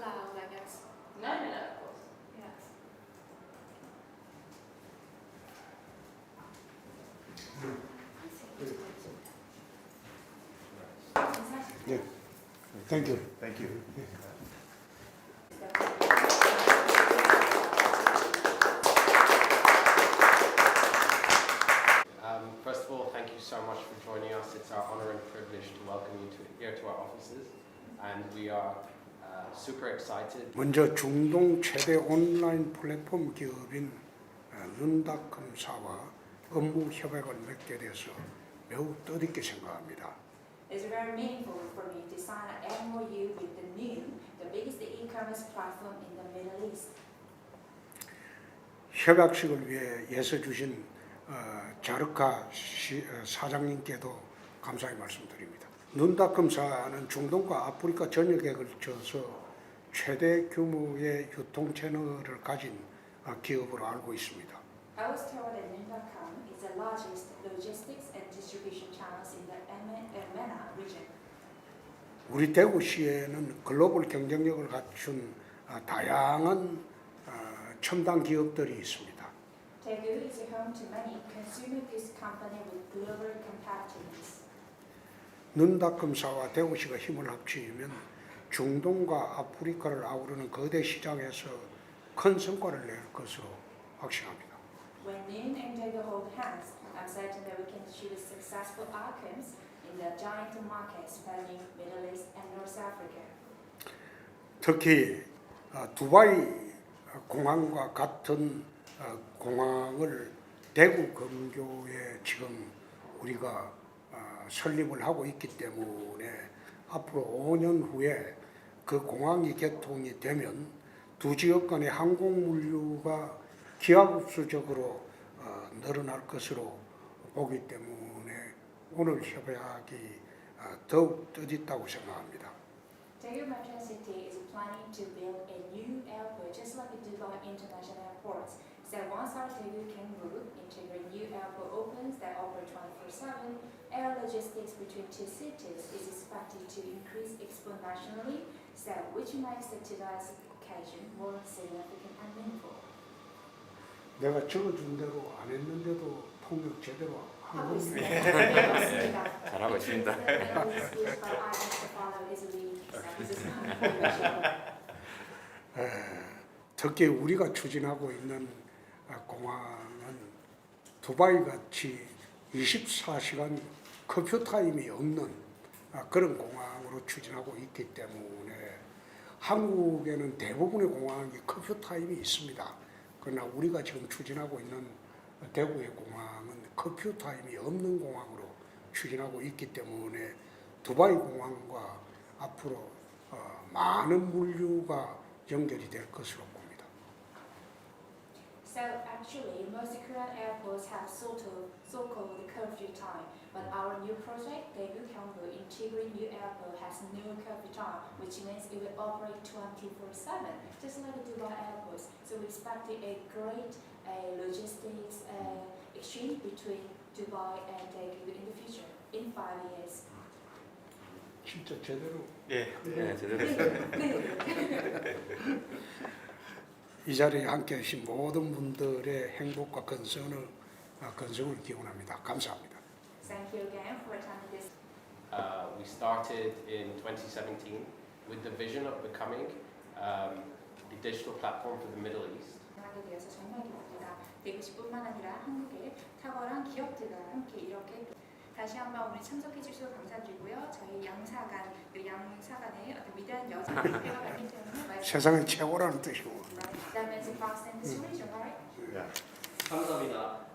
loud, I guess. No, no, no, of course. Yeah. Thank you. Thank you. Um, first of all, thank you so much for joining us. It's our honor and privilege to welcome you to, here to our offices, and we are 먼저 중동 최대 온라인 플랫폼 기업인 어, 룬닷컴사와 업무 협약을 맺게 돼서 매우 뜻있게 생각합니다. It's very meaningful for me to sign an MOU with the new, the biggest e-commerce platform in the Middle East. 협약식을 위해 예서 주신 어, 자르카 시- 어, 사장님께도 감사의 말씀드립니다. 룬닷컴사는 중동과 아프리카 전역에 걸쳐서 최대 규모의 유통 채널을 가진 어, 기업으로 알고 있습니다. I was told that Noon.com is the largest logistics and distribution channels in the MENA region. 우리 대구시에는 글로벌 경쟁력을 갖춘 어, 다양한 어, 첨단 기업들이 있습니다. Daegu is home to many consumer goods companies with global competitiveness. 눈닷컴사와 대구시가 힘을 합치면 중동과 아프리카를 아우르는 거대 시장에서 큰 성과를 낼 것으로 확신합니다. When Noon and Daegu hold hands, I'm certain that we can achieve successful outcomes in the giant markets spanning Middle East and North Africa. 특히 어, 두바이 공항과 같은 어, 공항을 대구 근교에 지금 우리가 어, 설립을 하고 있기 때문에 앞으로 5년 후에 그 공항이 개통이 되면 두 지역 간의 항공 물류가 기하급수적으로 어, 늘어날 것으로 보기 때문에 오늘 협약이 어, 더욱 뜻있다고 생각합니다. Daegu Metro City is planning to build a new airport just like Dubai International Airport. So once our Daegu can move into the new airport opens that operate 24/7, air logistics between two cities is expected to increase exponentially, so which makes the today's occasion more significant and meaningful. 내가 적어준 대로 안 했는데도 통역 제대로 하고 있습니다. 네. 잘하고 있습니다. 특히 우리가 추진하고 있는 아, 공항은 두바이 같이 24시간 커피 타임이 없는 아, 그런 공항으로 추진하고 있기 때문에 한국에는 대부분의 공항이 커피 타임이 있습니다. 그러나 우리가 지금 추진하고 있는 대구의 공항은 커피 타임이 없는 공항으로 추진하고 있기 때문에 두바이 공항과 앞으로 어, 많은 물류가 연결이 될 것으로. So actually, most Korean airports have sort of so-called curfew time, but our new project, Daegu Gyeongbu Integrated New Airport, has no curfew time, which means it will operate 24/7, just like Dubai airports. So we expect a great uh, logistics uh, exchange between Dubai and Daegu in the future, in five years. 진짜 제대로 예, 네, 제대로 네. 이 자리에 함께 하신 모든 분들의 행복과 건성을 아, 건성을 기원합니다. 감사합니다. Thank you again for attending this Uh, we started in 2017 with the vision of becoming um, a digital platform for the Middle East. 하게 되어서 정말 기쁩니다. 대구시뿐만 아니라 한국의 탁월한 기업들과 함께 이렇게 다시 한번 오늘 참석해 주셔서 감사드리고요. 저희 양사관, 그 양사관의 어떤 위대한 대가 많기 때문에 세상의 최고라는 뜻이고 Means fast and sweet, right? Yeah. 감사합니다.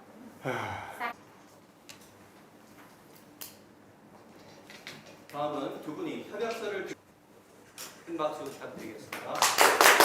다음은 두 분이 협약서를 큰 박수 부탁드리겠습니다.